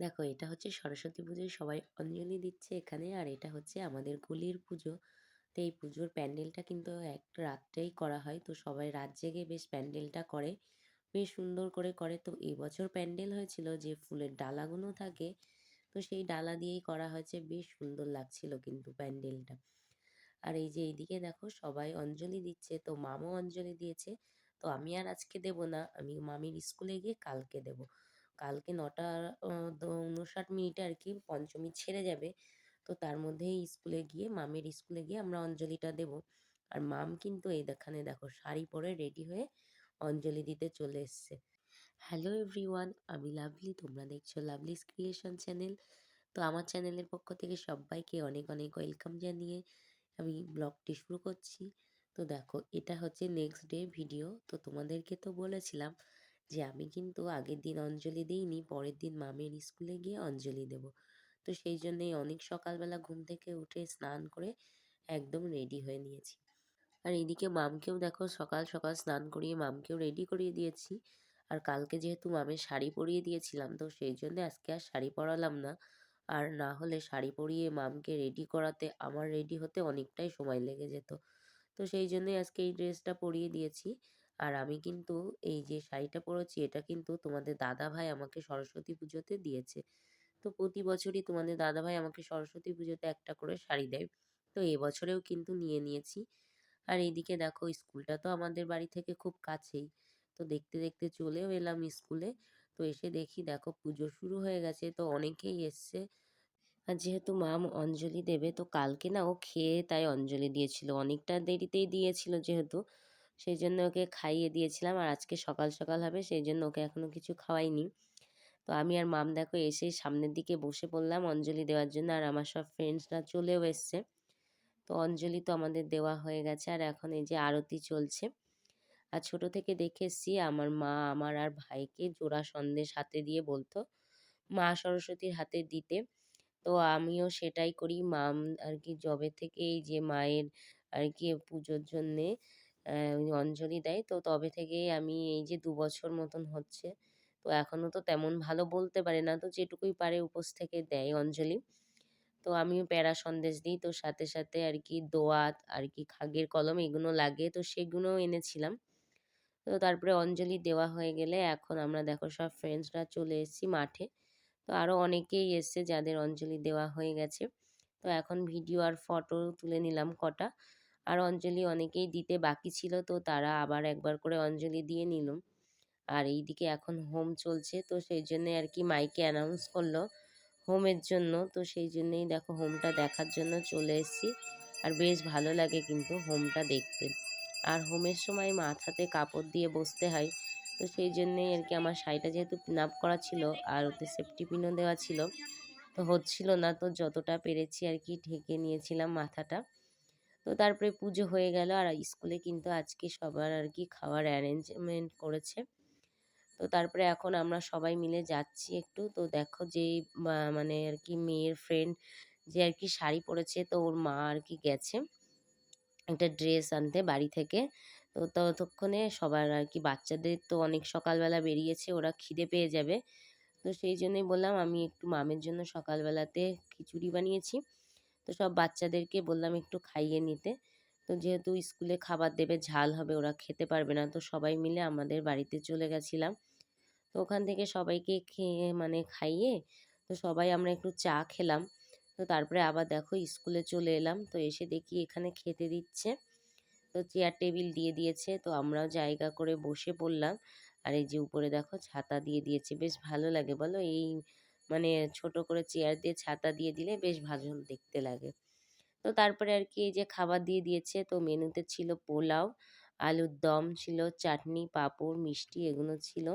দেখো, এটা হচ্ছে সরস্বতী পুজোয় সবাই অঞ্জলি দিচ্ছে এখানে, আর এটা হচ্ছে আমাদের গলির পুজো। তো এই পুজোর প্যান্ডেলটা কিন্তু এক রাত্রেই করা হয়, তো সবাই রাত জেগে বেশ প্যান্ডেলটা করে, বেশ সুন্দর করে করে। তো এবছর প্যান্ডেল হয়েছিল যে ফুলের ডালাগুলো থাকে, তো সেই ডালা দিয়েই করা হয়েছে, বেশ সুন্দর লাগছিল কিন্তু প্যান্ডেলটা। আর এই যে এইদিকে দেখো, সবাই অঞ্জলি দিচ্ছে, তো মামও অঞ্জলি দিয়েছে। তো আমি আর আজকে দেব না, আমি মামির স্কুলে গিয়ে কালকে দেব। কালকে নটা উনষাট মিনিটে আর কি পঞ্চমী ছেড়ে যাবে। তো তার মধ্যেই স্কুলে গিয়ে, মামের স্কুলে গিয়ে আমরা অঞ্জলিটা দেব। আর মাম কিন্তু এই দেখানে দেখো, শাড়ি পরে রেডি হয়ে অঞ্জলি দিতে চলে এসছে। হ্যালো এভরিওয়ান, আমি লাভলি, তোমরা দেখছ লাভলিস ক্রিয়েশন চ্যানেল। তো আমার চ্যানেলের পক্ষ থেকে সবাইকে অনেক অনেক ওয়েলকাম জানিয়ে আমি ব্লগটি শুরু করছি। তো দেখো, এটা হচ্ছে নেক্সট ডে ভিডিও। তো তোমাদেরকে তো বলেছিলাম যে আমি কিন্তু আগের দিন অঞ্জলি দিইনি, পরের দিন মামের স্কুলে গিয়ে অঞ্জলি দেব। তো সেই জন্যেই অনেক সকালবেলা ঘুম থেকে উঠে স্নান করে একদম রেডি হয়ে নিয়েছি। আর এদিকে মামকেও দেখো সকাল সকাল স্নান করিয়ে মামকেও রেডি করিয়ে দিয়েছি। আর কালকে যেহেতু মামের শাড়ি পরিয়ে দিয়েছিলাম, তো সেই জন্য আজকে আর শাড়ি পরালাম না। আর না হলে শাড়ি পরিয়ে মামকে রেডি করাতে, আমার রেডি হতে অনেকটাই সময় লেগে যেত। তো সেই জন্যই আজকে এই ড্রেসটা পরিয়ে দিয়েছি। আর আমি কিন্তু এই যে শাড়িটা পরেছি, এটা কিন্তু তোমাদের দাদা ভাই আমাকে সরস্বতী পুজোতে দিয়েছে। তো প্রতি বছরই তোমাদের দাদা ভাই আমাকে সরস্বতী পুজোতে একটা করে শাড়ি দেয়। তো এবছরেও কিন্তু নিয়ে নিয়েছি। আর এইদিকে দেখো, স্কুলটা তো আমাদের বাড়ি থেকে খুব কাছেই। তো দেখতে দেখতে চলেও এলাম স্কুলে। তো এসে দেখি দেখো, পুজো শুরু হয়ে গেছে, তো অনেকেই এসছে। আর যেহেতু মাম অঞ্জলি দেবে, তো কালকে না ও খেয়ে তাই অঞ্জলি দিয়েছিল। অনেকটা দেরিতেই দিয়েছিল যেহেতু। সেই জন্য ওকে খাইয়ে দিয়েছিলাম। আর আজকে সকাল সকাল হবে সেই জন্য ওকে এখনও কিছু খাওয়াইনি। তো আমি আর মাম দেখো এসে সামনের দিকে বসে পড়লাম অঞ্জলি দেওয়ার জন্য। আর আমার সব ফ্রেন্ডসরা চলেও এসছে। তো অঞ্জলি তো আমাদের দেওয়া হয়ে গেছে। আর এখন এই যে আরতি চলছে। আর ছোট থেকে দেখে এসছি আমার মা, আমার আর ভাইকে জোড়া সন্দেশ হাতে দিয়ে বলতো, মা সরস্বতীর হাতে দিতে। তো আমিও সেটাই করি। মাম আর কি যবে থেকে এই যে মায়ের আর কি পুজোর জন্যে অঞ্জলি দেয়। তো তবে থেকেই আমি এই যে দু বছর মতন হচ্ছে, তো এখনও তো তেমন ভালো বলতে পারে না। তো যেটুকুই পারে উপোস থেকে দেয় অঞ্জলি। তো আমিও প্যারা সন্দেশ দিই। তো সাথে সাথে আর কি দোয়াত, আর কি খাগের কলম এগুলো লাগে। তো সেগুলোও এনেছিলাম। তো তারপরে অঞ্জলি দেওয়া হয়ে গেলে এখন আমরা দেখো সব ফ্রেন্ডসরা চলে এসেছি মাঠে। তো আরও অনেকেই এসছে যাদের অঞ্জলি দেওয়া হয়ে গেছে। তো এখন ভিডিও আর ফটো তুলে নিলাম কটা। আর অঞ্জলি অনেকেই দিতে বাকি ছিল, তো তারা আবার একবার করে অঞ্জলি দিয়ে নিলাম আর এইদিকে এখন হোম চলছে, তো সেই জন্যে আর কি মাইকে অ্যানাউন্স করল হোমের জন্য। তো সেই জন্যেই দেখো হোমটা দেখার জন্য চলে এসেছি। আর বেশ ভালো লাগে কিন্তু হোমটা দেখতে। আর হোমের সময় মাথাতে কাপড় দিয়ে বসতে হয়, তো সেই জন্যেই আর কি আমার শাড়িটা যেহেতু পিন আপ করা ছিল আর ওতে সেফটি পিনও দেওয়া ছিল, তো হচ্ছিল না। তো যতটা পেরেছি আর কি ঢেকে নিয়েছিলাম মাথাটা। তো তারপরে পুজো হয়ে গেল। আর স্কুলে কিন্তু আজকে সবার আর কি খাওয়ার অ্যারেঞ্জমেন্ট করেছে। তো তারপরে এখন আমরা সবাই মিলে যাচ্ছি একটু। তো দেখো যে মানে আর কি মেয়ের ফ্রেন্ড যে আর কি শাড়ি পরেছে, তো ওর মা আর কি গেছে একটা ড্রেস আনতে বাড়ি থেকে। তো ততক্ষণে সবার আর কি বাচ্চাদের তো অনেক সকালবেলা বেরিয়েছে, ওরা খিদে পেয়ে যাবে। তো সেই জন্যই বললাম, আমি একটু মামের জন্য সকালবেলাতে খিচুড়ি বানিয়েছি। তো সব বাচ্চাদেরকে বললাম একটু খাইয়ে নিতে। তো যেহেতু স্কুলে খাবার দেবে, ঝাল হবে, ওরা খেতে পারবে না, তো সবাই মিলে আমাদের বাড়িতে চলে গেছিলাম। তো ওখান থেকে সবাইকে খেয়ে মানে খাইয়ে, তো সবাই আমরা একটু চা খেলাম। তো তারপরে আবার দেখো স্কুলে চলে এলাম, তো এসে দেখি এখানে খেতে দিচ্ছে। তো চেয়ার টেবিল দিয়ে দিয়েছে, তো আমরাও জায়গা করে বসে পড়লাম। আর এই যে উপরে দেখো ছাতা দিয়ে দিয়েছে, বেশ ভালো লাগে বলো। এই মানে ছোট করে চেয়ার দিয়ে ছাতা দিয়ে দিলে বেশ ভালো দেখতে লাগে। তো তারপরে আর কি এই যে খাবার দিয়ে দিয়েছে, তো মেনুতে ছিল পোলাও, আলুর দম ছিল, চাটনি, পাঁপড়, মিষ্টি এগুলো ছিল।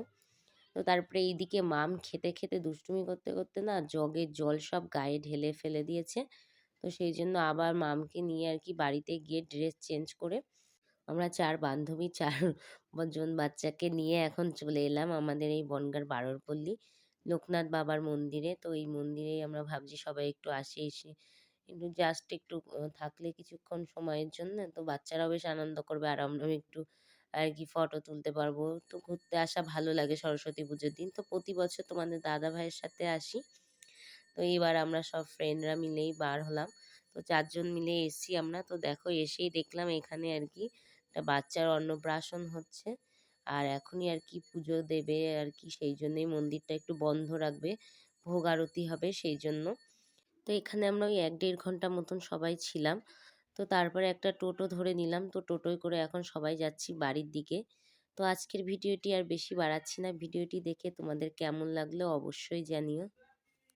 তো তারপরে এইদিকে মাম খেতে খেতে দুষ্টুমি করতে করতে না জগের জল সব গায়ে ঢেলে ফেলে দিয়েছে। তো সেই জন্য আবার মামকে নিয়ে আর কি বাড়িতে গিয়ে ড্রেস চেঞ্জ করে আমরা চার বান্ধবী, চার জন বাচ্চাকে নিয়ে এখন চলে এলাম আমাদের এই বনগার বারোরপল্লী। লোকনাথ বাবার মন্দিরে। তো এই মন্দিরেই আমরা ভাবছি সবাই একটু আসে, এসে কিন্তু জাস্ট একটু থাকলে কিছুক্ষণ সময়ের জন্য। তো বাচ্চারাও বেশ আনন্দ করবে আর আমরা একটু, আর কি ফটো তুলতে পারব। তো ঘুরতে আসা ভালো লাগে সরস্বতী পুজোর দিন। তো প্রতি বছর তোমাদের দাদা ভাইয়ের সাথে আসি। তো এবার আমরা সব ফ্রেন্ডরা মিলেই বার হলাম। তো চারজন মিলে এসছি আমরা। তো দেখো এসেই দেখলাম এখানে আর কি একটা বাচ্চার অন্নপ্রাশন হচ্ছে। আর এখনই আর কি পুজো দেবে আর কি সেই জন্যই মন্দিরটা একটু বন্ধ রাখবে, ভোগ আরতি হবে সেই জন্য। তো এখানে আমরা ওই এক দেড় ঘণ্টা মতন সবাই ছিলাম। তো তারপরে একটা টোটো ধরে নিলাম, তো টোটোয় করে এখন সবাই যাচ্ছি বাড়ির দিকে। তো আজকের ভিডিওটি আর বেশি বাড়াচ্ছি না, ভিডিওটি দেখে তোমাদের কেমন লাগল অবশ্যই জানিও।